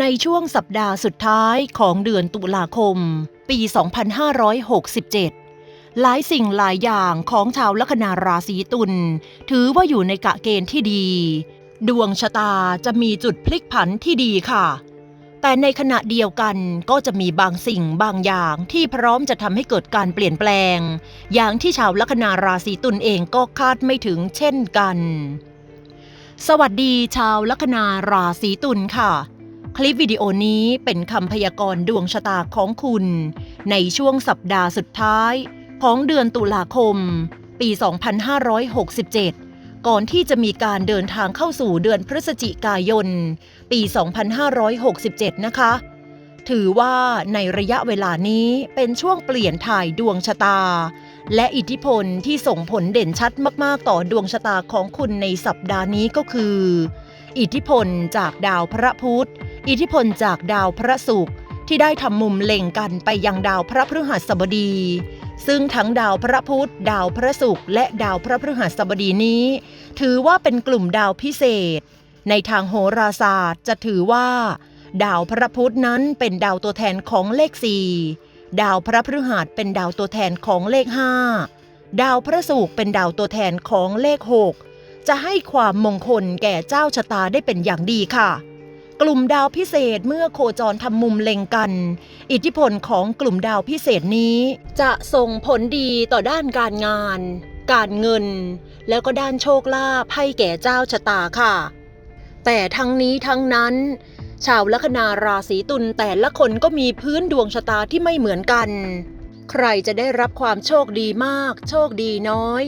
ในช่วงสัปดาห์สุดท้ายของเดือนตุลาคม ปี 2567 หลายสิ่งหลายอย่างของชาวลัคนาราศีตุลถือว่าอยู่ในกะเกณฑ์ที่ดี ดวงชะตาจะมีจุดพลิกผันที่ดีค่ะ แต่ในขณะเดียวกันก็จะมีบางสิ่งบางอย่างที่พร้อมจะทำให้เกิดการเปลี่ยนแปลง อย่างที่ชาวลัคนาราศีตุลเองก็คาดไม่ถึงเช่นกัน สวัสดีชาวลัคนาราศีตุลค่ะ คลิปวิดีโอนี้เป็นคำพยากรณ์ดวงชะตาของคุณ ในช่วงสัปดาห์สุดท้าย ของเดือนตุลาคม ปี 2567 ก่อนที่จะมีการเดินทางเข้าสู่เดือนพฤศจิกายน ปี 2567 นะคะ ถือว่าในระยะเวลานี้เป็นช่วงเปลี่ยนถ่ายดวงชะตา และอิทธิพลที่ส่งผลเด่นชัดมากๆ ต่อดวงชะตาของคุณในสัปดาห์นี้ก็คือ อิทธิพลจากดาวพระพุธ อิทธิพลจากดาวพระศุกร์ที่ได้ทำมุมเล็งกันไปยังดาวพระพฤหัสบดี ซึ่งทั้งดาวพระพุธดาวพระศุกร์และดาวพระพฤหัสบดีนี้ ถือว่าเป็นกลุ่มดาวพิเศษ ในทางโหราศาสตร์จะถือว่า ดาวพระพุธนั้นเป็นดาวตัวแทนของเลข4ดาวพระพฤหัสเป็นดาวตัวแทนของเลข5ดาวพระศุกร์เป็นดาวตัวแทนของเลข6จะให้ความมงคลแก่เจ้าชะตาได้เป็นอย่างดีค่ะ กลุ่มดาวพิเศษเมื่อโคจรทำมุมเล็งกัน อิทธิพลของกลุ่มดาวพิเศษนี้ จะส่งผลดีต่อด้านการงาน การเงิน แล้วก็ด้านโชคลาภให้แก่เจ้าชะตาค่ะ แต่ทั้งนี้ทั้งนั้น ชาวลัคนาราศีตุลแต่ละคนก็มีพื้นดวงชะตาที่ไม่เหมือนกัน ใครจะได้รับความโชคดีมาก โชคดีน้อย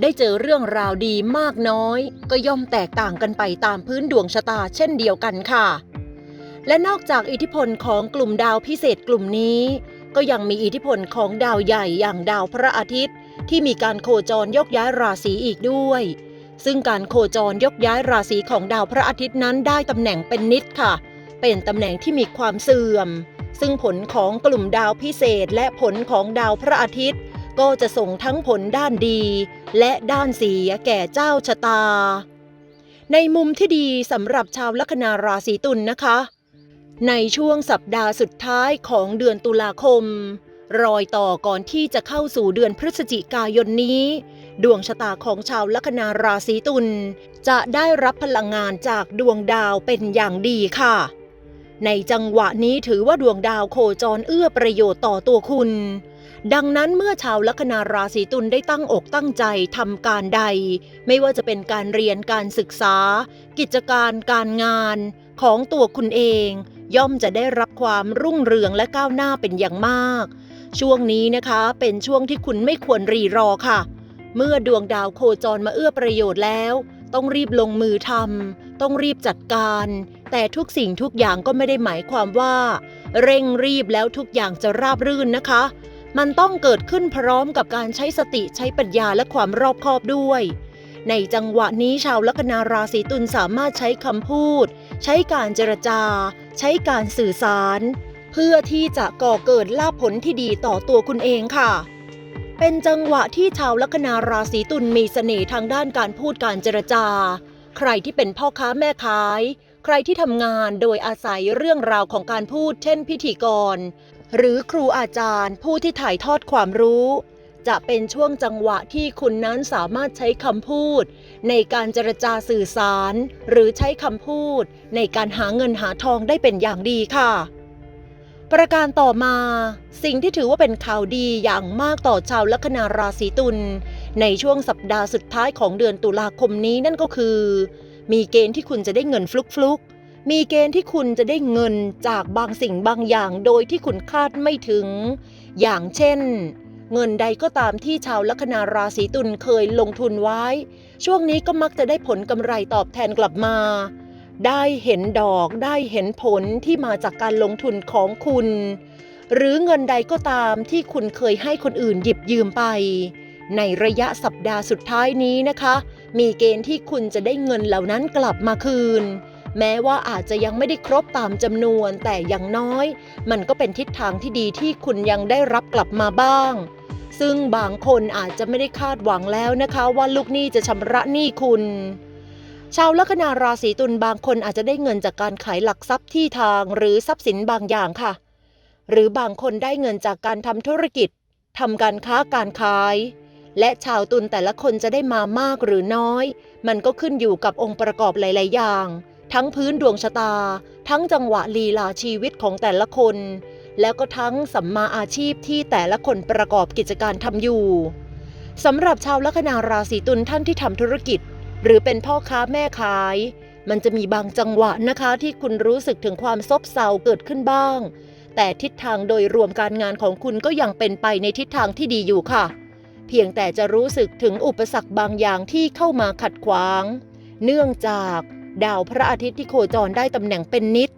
ได้เจอเรื่องราวดีมากน้อย ก็ย่อมแตกต่างกันไปตามพื้นดวงชะตาเช่นเดียวกันค่ะ และนอกจากอิทธิพลของกลุ่มดาวพิเศษกลุ่มนี้ ก็ยังมีอิทธิพลของดาวใหญ่อย่างดาวพระอาทิตย์ ที่มีการโคจรยกย้ายราศีอีกด้วย ซึ่งการโคจรยกย้ายราศีของดาวพระอาทิตย์นั้นได้ตำแหน่งเป็นนิดค่ะ เป็นตำแหน่งที่มีความเสื่อม ซึ่งผลของกลุ่มดาวพิเศษและผลของดาวพระอาทิตย์ ก็จะส่งทั้งผลด้านดี และด้านเสียแก่เจ้าชะตา ในมุมที่ดีสำหรับชาวลัคนาราศีตุลนะคะ ในช่วงสัปดาห์สุดท้ายของเดือนตุลาคม รอยต่อก่อนที่จะเข้าสู่เดือนพฤศจิกายนนี้ ดวงชะตาของชาวลัคนาราศีตุลจะได้รับพลังงานจากดวงดาวเป็นอย่างดีค่ะในจังหวะนี้ถือว่าดวงดาวโคจรเอื้อประโยชน์ต่อตัวคุณ ดังนั้นเมื่อชาวลัคนาราศีตุลได้ตั้งอกตั้งใจทำการใด ไม่ว่าจะเป็นการเรียนการศึกษา กิจการการงานของตัวคุณเอง ย่อมจะได้รับความรุ่งเรืองและก้าวหน้าเป็นอย่างมาก ช่วงนี้นะคะเป็นช่วงที่คุณไม่ควรรีรอค่ะ เมื่อดวงดาวโคจรมาเอื้อประโยชน์แล้ว ต้องรีบลงมือทำต้องรีบจัดการ แต่ทุกสิ่งทุกอย่างก็ไม่ได้หมายความว่า เร่งรีบแล้วทุกอย่างจะราบรื่นนะคะ มันต้องเกิดขึ้นพร้อมกับการใช้สติใช้ปัญญาและความรอบคอบด้วย ในจังหวะนี้ชาวลัคนาราศีตุลสามารถใช้คำพูด ใช้การเจรจา ใช้การสื่อสาร เพื่อที่จะก่อเกิดลาภผลที่ดีต่อตัวคุณเองค่ะ เป็นจังหวะที่ชาวลัคนาราศีตุลมีเสน่ห์ทางด้านการพูดการเจรจา ใครที่เป็นพ่อค้าแม่ขาย ใครที่ทำงานโดยอาศัยเรื่องราวของการพูด เช่น พิธีกร หรือครูอาจารย์ผู้ที่ถ่ายทอดความรู้ จะเป็นช่วงจังหวะที่คุณนั้นสามารถใช้คำพูด ในการเจรจาสื่อสาร หรือใช้คำพูด ในการหาเงินหาทองได้เป็นอย่างดีค่ะ ประการต่อมา สิ่งที่ถือว่าเป็นข่าวดีอย่างมากต่อชาวลัคนาราศีตุลในช่วงสัปดาห์สุดท้ายของเดือนตุลาคมนี้นั่นก็คือ มีเกณฑ์ที่คุณจะได้เงินฟลุกฟลุกๆ มีเกณฑ์ที่คุณจะได้เงินจากบางสิ่งบางอย่างโดยที่คุณคาดไม่ถึง อย่างเช่น เงินใดก็ตามที่ชาวลัคนาราศีตุลเคยลงทุนไว้ ช่วงนี้ก็มักจะได้ผลกำไรตอบแทนกลับมา ได้เห็นดอกได้เห็นผลที่มาจากการลงทุนของคุณ หรือเงินใดก็ตามที่คุณเคยให้คนอื่นหยิบยืมไป ในระยะสัปดาห์สุดท้ายนี้นะคะ มีเกณฑ์ที่คุณจะได้เงินเหล่านั้นกลับมาคืน แม้ว่าอาจจะยังไม่ได้ครบตามจำนวนแต่อย่างน้อย มันก็เป็นทิศทางที่ดีที่คุณยังได้รับกลับมาบ้าง ซึ่งบางคนอาจจะไม่ได้คาดหวังแล้วนะคะว่าลูกหนี้จะชำระหนี้คุณชาวลัคนาราศีตุลบางคนอาจจะได้เงินจากการขายหลักทรัพย์ที่ทางหรือทรัพย์สินบางอย่างค่ะ หรือบางคนได้เงินจากการทำธุรกิจทำการค้าการขาย และชาวตุลแต่ละคนจะได้มามากหรือน้อย มันก็ขึ้นอยู่กับองค์ประกอบหลาย ๆ อย่าง ทั้งพื้นดวงชะตา ทั้งจังหวะลีลาชีวิตของแต่ละคน แล้วก็ทั้งสัมมาอาชีพที่แต่ละคนประกอบกิจการทำอยู่สำหรับชาวลัคนาราศีตุลท่านที่ทำธุรกิจ หรือเป็นพ่อค้าแม่ขาย มันจะมีบางจังหวะนะคะที่คุณรู้สึกถึงความซบเซาเกิดขึ้นบ้าง แต่ทิศทางโดยรวมการงานของคุณก็ยังเป็นไปในทิศทางที่ดีอยู่ค่ะ พียงแต่จะรู้สึกถึงอุปสรรคบางอย่างที่เข้ามาขัดขวาง เนื่องจากดาวพระอาทิตย์ที่โคจรได้ตำแหน่งเป็นนิด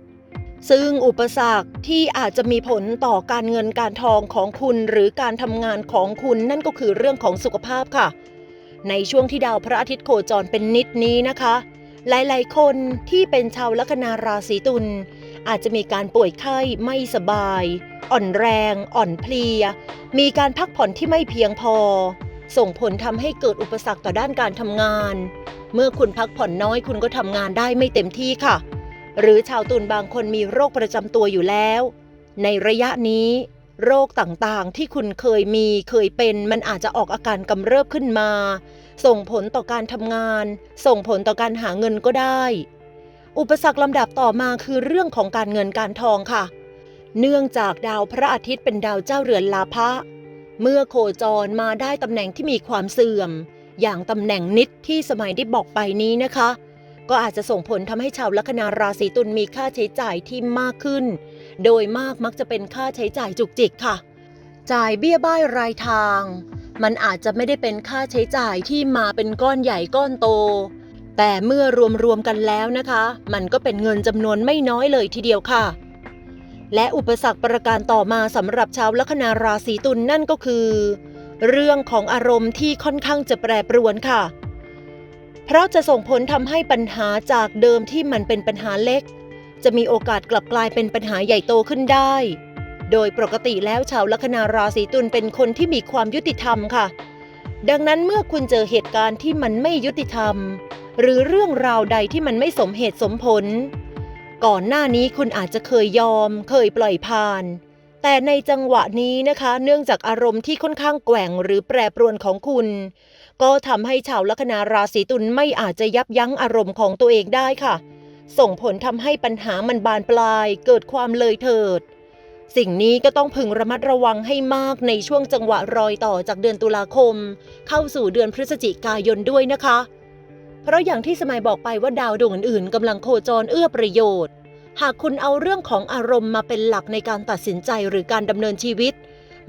ซึ่งอุปสรรคที่อาจจะมีผลต่อการเงินการทองของคุณหรือการทำงานของคุณนั่นก็คือเรื่องของสุขภาพค่ะ ในช่วงที่ดาวพระอาทิตย์โคจรเป็นนิดนี้นะคะ หลายๆ คนที่เป็นชาวลัคนาราศีตุล อาจจะมีการป่วยไข้ไม่สบาย อ่อนแรง อ่อนเพลีย มีการพักผ่อนที่ไม่เพียงพอ ส่งผลทำให้เกิดอุปสรรคต่อด้านการทำงาน เมื่อคุณพักผ่อนน้อยคุณก็ทำงานได้ไม่เต็มที่ค่ะ หรือชาวตุลบางคนมีโรคประจำตัวอยู่แล้ว ในระยะนี้ โรคต่างๆ ที่คุณเคยมีเคยเป็น มันอาจจะออกอาการกำเริบขึ้นมา ส่งผลต่อการทำงาน ส่งผลต่อการหาเงินก็ได้ อุปสรรคลำดับต่อมาคือเรื่องของการเงินการทองค่ะ เนื่องจากดาวพระอาทิตย์เป็นดาวเจ้าเรือนลาภะเมื่อโคจรมาได้ตำแหน่งที่มีความเสื่อม อย่างตำแหน่งนิดที่สมัยได้บอกไปนี้นะคะ ก็อาจจะส่งผลทำให้ชาวลัคนาราศีตุลมีค่าใช้จ่ายที่มากขึ้น โดยมากมักจะเป็นค่าใช้จ่ายจุกจิกค่ะ จ่ายเบี้ยบ้ายรายทาง มันอาจจะไม่ได้เป็นค่าใช้จ่ายที่มาเป็นก้อนใหญ่ก้อนโต แต่เมื่อรวมๆกันแล้วนะคะ มันก็เป็นเงินจำนวนไม่น้อยเลยทีเดียวค่ะ และอุปสรรคประการต่อมาสำหรับชาวลัคนาราศีตุลนนั่นก็คือ เรื่องของอารมณ์ที่ค่อนข้างจะแปรปรวนค่ะ เพราะจะส่งผลทำให้ปัญหาจากเดิมที่มันเป็นปัญหาเล็ก จะมีโอกาสกลับกลายเป็นปัญหาใหญ่โตขึ้นได้ โดยปกติแล้วชาวลัคนาราศีตุลเป็นคนที่มีความยุติธรรมค่ะ ดังนั้นเมื่อคุณเจอเหตุการณ์ที่มันไม่ยุติธรรม หรือเรื่องราวใดที่มันไม่สมเหตุสมผล ก่อนหน้านี้คุณอาจจะเคยยอม เคยปล่อยผ่าน แต่ในจังหวะนี้นะคะ เนื่องจากอารมณ์ที่ค่อนข้างแกว่งหรือแปรปรวนของคุณ ก็ทำให้ชาวลัคนาราศีตุลไม่อาจจะยับยั้งอารมณ์ของตัวเองได้ค่ะ ส่งผลทำให้ปัญหามันบานปลาย เกิดความเลยเถิดสิ่งนี้ก็ต้องพึงระมัดระวังให้มากในช่วงจังหวะรอยต่อจากเดือนตุลาคม เข้าสู่เดือนพฤศจิกายนด้วยนะคะ เพราะอย่างที่สมัยบอกไปว่าดาวดวงอื่นๆกำลังโคจรเอื้อประโยชน์ หากคุณเอาเรื่องของอารมณ์มาเป็นหลักในการตัดสินใจหรือการดำเนินชีวิต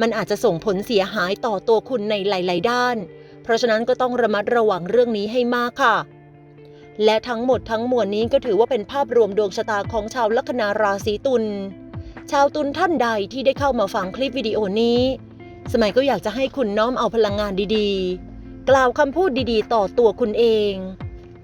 มันอาจจะส่งผลเสียหายต่อตัวคุณในหลาย ๆ ด้าน เพราะฉะนั้นก็ต้องระมัดระวังเรื่องนี้ให้มากค่ะ และทั้งหมดทั้งมวลนี้ก็ถือว่าเป็นภาพรวมดวงชะตาของชาวลัคนาราศีตุลชาวตุลท่านใดที่ได้เข้ามาฟังคลิปวิดีโอนี้ สมัยก็อยากจะให้คุณน้อมเอาพลังงานดีๆ กล่าวคำพูดดีๆ ต่อตัวคุณเอง